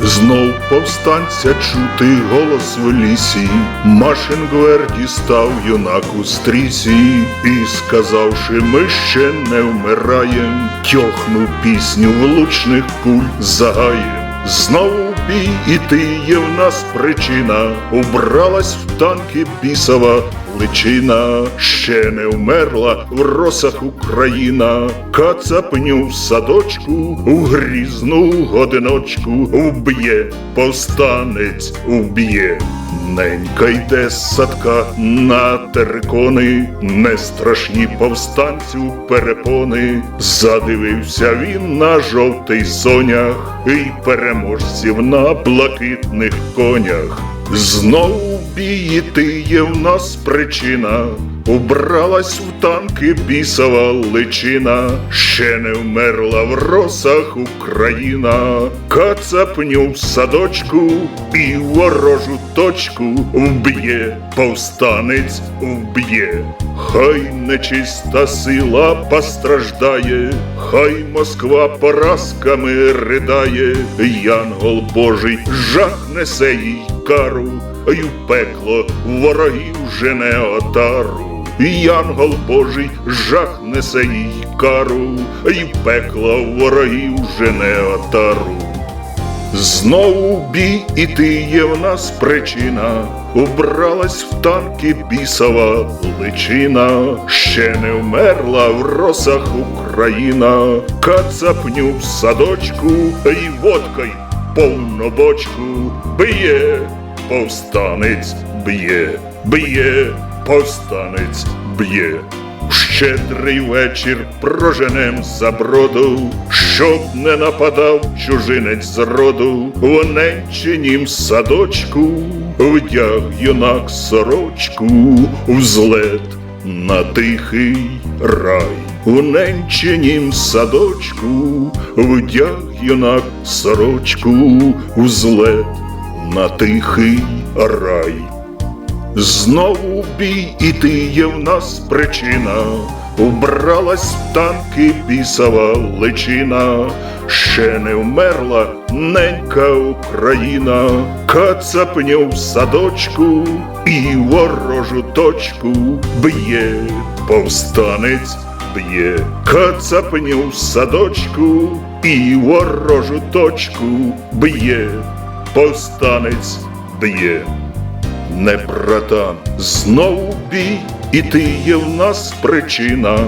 Знов повстанця чути голос в лісі, Машингвер дістав юнак у стрісі, і сказавши, ми ще не вмираєм, тьохнув пісню влучних куль загаєм. Знову бій ти, є в нас причина, Убралась в танки бісова личина, ще не вмерла в росах Україна, Кацапню в садочку, у грізну годиночку. Вб'є, повстанець вб'є. Ненька йде з садка на терикони, не страшні повстанцю перепони. Задивився він на жовтий сонях і переможців на блакитних конях. Знову бійти є в нас причина. Убралась в танки бісова личина, ще не вмерла в росах Україна, кацапню в садочку і ворожу точку вб'є, повстанець вб'є. Хай нечиста сила постраждає, хай Москва поразками ридає, Янгол Божий жах несе їй кару, й в пекло ворогів жене отару. Янгол Божий жах несе їй кару, й в ворогів жене отару. Знову бій іти є в нас причина, Убралась в танки бісова личина, ще не вмерла в росах Україна, Кацапню в садочку й водкой повно бочку б'є, повстанець б'є, б'є, повстанець б'є. Щедрий вечір проженем за броду, щоб не нападав чужинець з роду, в ненчинім садочку вдяг юнак сорочку, взлет на тихий рай. У ненчинім садочку вдяг юнак сорочку, взлет на тихий рай. Знову бій іти є в нас причина, Убралась в танки бісова личина, ще не вмерла ненька Україна, Кацапню в садочку і ворожу точку б'є, повстанець б'є, Кацапню в садочку і ворожу точку б'є, повстанець б'є. Не братан, знову бій, і ти є в нас причина.